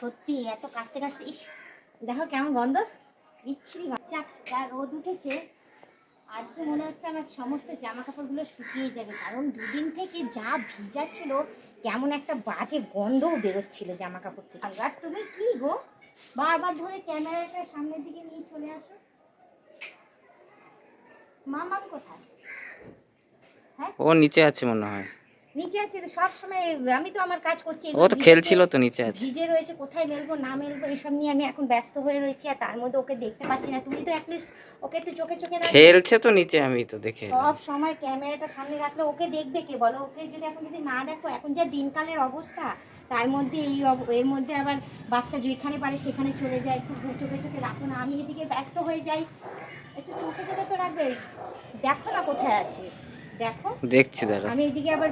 সত্যি, এত কাছতে কাছতে ইস, দেখো কেমন গন্ধ। বিচ্ছিরি বাচ্চা যা রোদ উঠেছে আজকে মনে হচ্ছে আমার সমস্ত জামা কাপড়গুলো শুকিয়ে যাবে, কারণ দুদিন থেকে যা ভিজা ছিল, কেমন একটা বাজে গন্ধও বেরোচ্ছিল জামা কাপড় থেকে। আর তুমি কি গো? বারবার ধরে ক্যামেরাটা সামনের দিকে নিয়ে চলে আসো। মামাম কোথায়? হ্যাঁ? ও নিচে আছে মনে হয়। নিচে আছে সব সময় আমি তো আমার কাজ করছি ও তো খেলছিল তো নিচে আছে। ভিজে রয়েছে কোথায় মেলবো না মেলবো এসব নিয়ে আমি এখন ব্যস্ত হয়ে রয়েছি আর তার মধ্যে ওকে দেখতে পাচ্ছি না। তুমি তো অ্যাটলিস্ট ওকে একটু চোখে চোখে খেলছে তো নিচে আমি তো দেখে। সব সময় ক্যামেরাটা সামনে রাখলে ওকে দেখবে কে? বলো ওকে যদি এখন যদি না দেখো এখন যা দিনকালের অবস্থা তার মধ্যে এই এর মধ্যে আবার বাচ্চা যেখানে পারে সেখানে চলে যায়। একটু চোখে চোখে রাখো না আমি এদিকে ব্যস্ত হয়ে যাই। একটু চোখে চোখে তো রাখবে। দেখো না কোথায় আছে। দেখো দেখছি দাঁড়া। আমি এদিকে আবার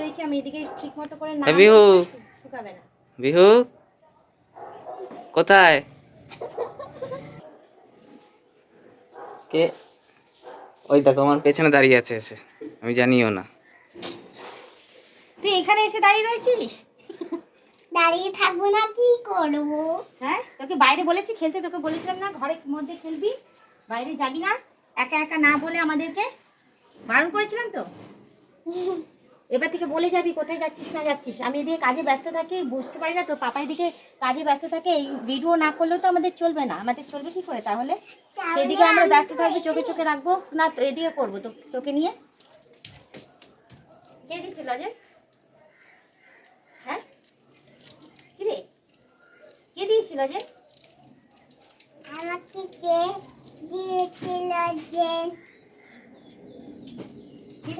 রয়েছি আমি এদিকে ঠিক মতো করে না বিহু। শুকাবে না। বিহু কোথায়? কে? ওই দেখো আমার পেছনে দাঁড়িয়ে আছে এসে। আমি জানিও না। তুই এখানে এসে দাঁড়িয়ে রয়েছিস? দাঁড়িয়ে থাকব না কি করব? হ্যাঁ তোকে বাইরে বলেছি খেলতে তোকে বলেছিলাম না ঘরের মধ্যে খেলবি বাইরে যাবি না একা একা না বলে আমাদেরকে বারণ করেছিলাম তো? এবার থেকে বলে যাবি কোথায় যাচ্ছিস না যাচ্ছিস? আমি এদিকে কাজে ব্যস্ত থাকি বুঝতে পারি না তো পাপা এদিকে কাজে ব্যস্ত থাকে এই ভিডিও না করলেও তো আমাদের চলবে না। আমাদের চলবে কি করে তাহলে? সেদিকে আমরা ব্যস্ত থাকব চোখে চোখে রাখব। না তো এদিকে করব তো তোকে নিয়ে। কে দিচ্ছিল যে হ্যাঁ? কি রে কে দিয়েছিল যে আমাকে কে দিয়েছিল যে কে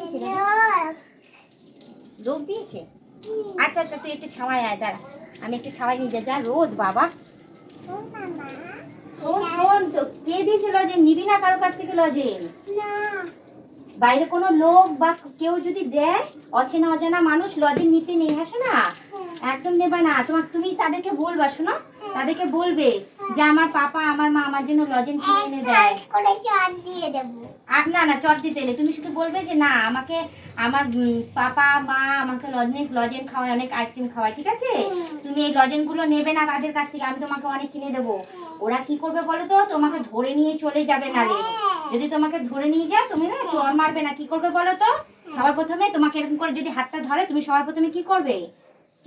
দিয়েছে? আচ্ছা আচ্ছা তুই একটু ছাওয়ায় আয় দাঁড়া। আমি একটু ছাওয়াই নিয়ে। যা রোদ বাবা। শোন শোন তো কে দিয়েছে লজেন নিবি না কারও কাছ থেকে লজেন বাইরে কোনো লোক বা কেউ যদি দেয় অচেনা অজানা মানুষ লজেন নিতে নেই আসো না? একদম নেবা না। তোমার তুমি তাদেরকে বলবা শোনো? তাদেরকে বলবে যে আমার পাপা আমার মা আমার জন্য লজেন কিনে এনে দেয়। করে চার দিয়ে দেবো। আর না না চট দিতে নেই তুমি শুধু বলবে যে না আমাকে আমার পাপা মা আমাকে লজেন লজেন খাওয়ায় অনেক আইসক্রিম খাওয়ায় ঠিক আছে? তুমি এই লজেনগুলো নেবে না তাদের কাছ থেকে আমি তোমাকে অনেক কিনে দেবো। ওরা কি করবে বলো তো? তোমাকে ধরে নিয়ে চলে যাবে নালে যদি তোমাকে ধরে নিয়ে যায় তুমি না চর মারবে না। কি করবে বলো তো? সবার প্রথমে তোমাকে এরকম করে যদি হাতটা ধরে তুমি সবার প্রথমে কি করবে?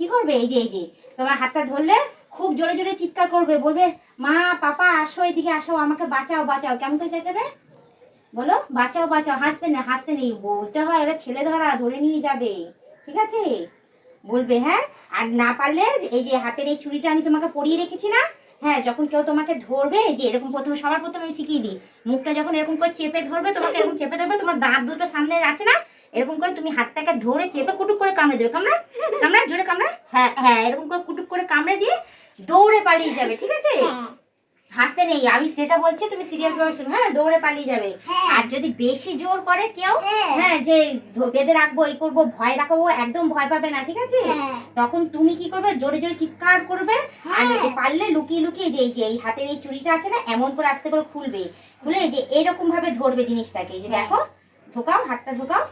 কি করবে? এই যে এই যে তোমার হাতটা ধরলে খুব জোরে জোরে চিৎকার করবে, বলবে, মা, পাপা, আসো এদিকে, আসো, আমাকে বাঁচাও বাঁচাও। কেমন করে চেঁচাবে? বলো, বাঁচাও বাঁচাও, হাসবে না, হাসতে নেই। বলতে হয়, ওরা ছেলে ধরা ধরে নিয়ে যাবে। ঠিক আছে? বলবে হ্যাঁ আর না পারলে এই যে হাতের এই চুড়িটা আমি তোমাকে পরিয়ে রেখেছি না হ্যাঁ যখন কেউ তোমাকে ধরবে যে এরকম প্রথমে, সবার প্রথমে আমি শিখিয়ে দিই, মুখটা যখন এরকম করে চেপে ধরবে, তোমাকে এরকম চেপে ধরবে, তোমার দাঁত দুটো সামনে আছে না, এরকম করে তুমি হাতটাকে ধরে চেপে কুটুক করে কামড়ে দেবে, কামড়া কামড়া, জোরে কামড়া হ্যাঁ হ্যাঁ এরকম করে কুটুক করে কামড়ে দিয়ে দৌড়ে পালিয়ে যাবে ঠিক আছে হাসতে নেই আমি সেটা বলছি তুমি সিরিয়াস ভাবে শুনো হ্যাঁ দৌড়ে পালিয়ে যাবে হ্যাঁ। আর যদি বেশি জোর করে কেউ হ্যাঁ। হ্যাঁ যে বেঁধে রাখব এই করব ভয় দেখাবো একদম ভয় পাবে না ঠিক আছে হ্যাঁ। তখন তুমি কি করবে জোরে জোরে চিৎকার করবে আর হ্যাঁ। পারলে লুকিয়ে লুকিয়ে যে এই যে এই হাতের এই চুড়িটা আছে না এমন করে আস্তে করে খুলবে খুলে যে এরকম ভাবে ধরবে জিনিসটাকে যে হ্যাঁ। দেখো ঢোকাও হাতটা ঢোকাও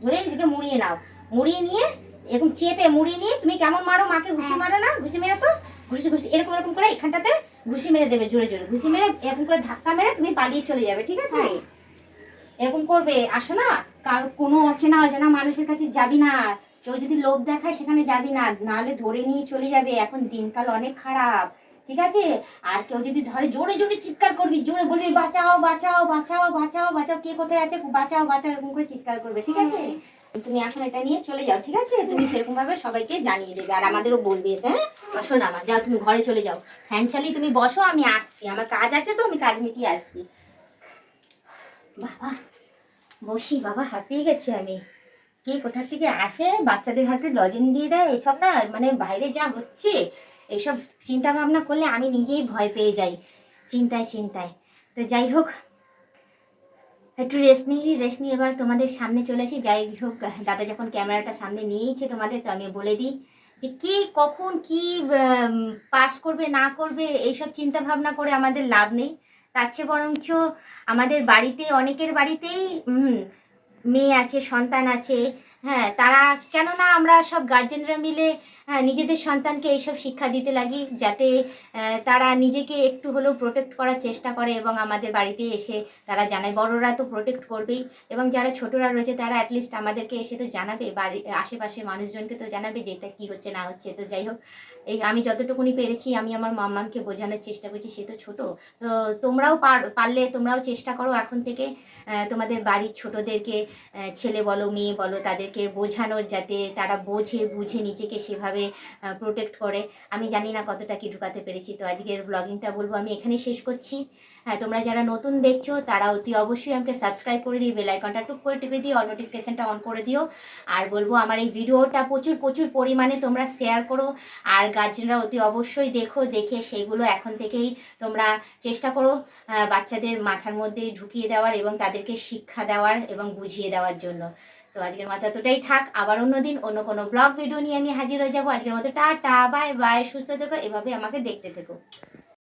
ধরে এদিকে মুড়িয়ে নাও মুড়িয়ে নিয়ে এরকম চেপে মুড়িয়ে নিয়ে তুমি কেমন মারো মাকে ঘুষি হ্যাঁ। মারো না ঘুষি মেরে তো ঘুষি ঘুষি এরকম এরকম করে এখানটাতে ঘুষি মেরে দেবে জোরে জোরে। ঘুষি মেরে এরকম করে ধাক্কা মেরে তুমি পালিয়ে চলে যাবে ঠিক আছে? হ্যাঁ। এরকম করবে। আসো না কারও কোনো অচেনা অজানা মানুষের কাছে যাবি না। কেউ যদি লোভ দেখায় সেখানে যাবি না। নাহলে ধরে নিয়ে চলে যাবে। এখন দিনকাল অনেক খারাপ ঠিক আছে? আর কেউ যদি ধরে জোরে জোরে চিৎকার করবি জোরে বলবি বাঁচাও বাঁচাও বাঁচাও বাঁচাও বাঁচাও কে কোথায় আছে? বাঁচাও বাঁচাও এরকম করে চিৎকার করবে ঠিক আছে? তুমি এখন এটা নিয়ে চলে যাও ঠিক আছে? তুমি সেরকম ভাবে সবাইকে জানিয়ে দেবে আর আমাদেরও বলবে এসে, হ্যাঁ? বসো না মা যাও তুমি ঘরে চলে যাও। ফ্যান চালিয়ে তুমি বসো আমি আসছি। আমার কাজ আছে তো আমি কাজ মিটিয়ে আসছি। বাবা বসি বাবা হাঁপিয়ে গেছি আমি। কে কোথা থেকে আসে? বাচ্চাদের হাতে লজেন দিয়ে দেয় এসব না মানে বাইরে যা হচ্ছে এসব চিন্তা ভাবনা করলে আমি নিজেই ভয় পেয়ে যাই চিন্তায় চিন্তায়। তো যাই হোক একটু রেস্ট নিই রেস্ট নিয়ে এবার তোমাদের সামনে চলে আসি। যাই হোক, দাদা যখন ক্যামেরাটা সামনে নিয়েইছে তোমাদের, তো আমি বলে দিই যে কে কখন কি পাস করবে, না করবে, এইসব চিন্তা ভাবনা করে আমাদের লাভ নেই। তার চেয়ে বরঞ্চ আমাদের বাড়িতে, অনেকের বাড়িতেই মেয়ে আছে, সন্তান আছে হ্যাঁ তারা, কেননা আমরা সব গার্জেনরা মিলে নিজেদের সন্তানকে এইসব শিক্ষা দিতে লাগি যাতে তারা নিজেকে একটু হলেও প্রোটেক্ট করার চেষ্টা করে এবং আমাদের বাড়িতে এসে তারা জানায়, বড়রা তো প্রোটেক্ট করবেই এবং যারা ছোটরা রয়েছে তারা অ্যাটলিস্ট আমাদেরকে এসে তো জানাবে, বাড়ি, আশেপাশের মানুষজনকে তো জানাবে যে এটা কী হচ্ছে না হচ্ছে, তো যাই হোক, এই আমি যতটুকুনি পেরেছি, আমি আমার মাম্মামকে বোঝানোর চেষ্টা করছি, সে তো ছোট, তো তোমরাও পার- পারলে তোমরাও চেষ্টা করো এখন থেকে তোমাদের বাড়ির ছোটদেরকে ছেলে বলো, মেয়ে বলো তাদেরকে বোঝানোর যাতে তারা বোঝে, বুঝে নিজেকে সেভাবে প্রোটেক্ট করে। আমি জানি না কতটা কি ঢুকাতে পেরেছি। তো আজকের ব্লগিংটা বলব, আমি এখানেই শেষ করছি। হ্যাঁ তোমরা যারা নতুন দেখছ, তারা অতি অবশ্যই আমাকে সাবস্ক্রাইব করে দিয়ে বেল আইকনটা টুক করে টিপে দিয়ে অল নোটিফিকেশনটা অন করে দিও। আর বলব, আমার এই ভিডিওটা প্রচুর প্রচুর পরিমাণে তোমরা শেয়ার করো। আর গার্জেনরা অতি অবশ্যই দেখো, দেখে সেইগুলো এখন থেকেই তোমরা চেষ্টা করো বাচ্চাদের মাথার মধ্যে ঢুকিয়ে দেওয়ার এবং তাদেরকে শিক্ষা দেওয়ার এবং বুঝিয়ে দেওয়ার জন্য। তো আজকের মাথা এতটাই থাক। আবার অন্য দিন অন্য কোনো ব্লগ ভিডিও নিয়ে আমি হাজির হয়ে যাব। আজকের মতো টাটা বাই বাই সুস্থ থেকো এভাবে আমাকে দেখতে থেকো।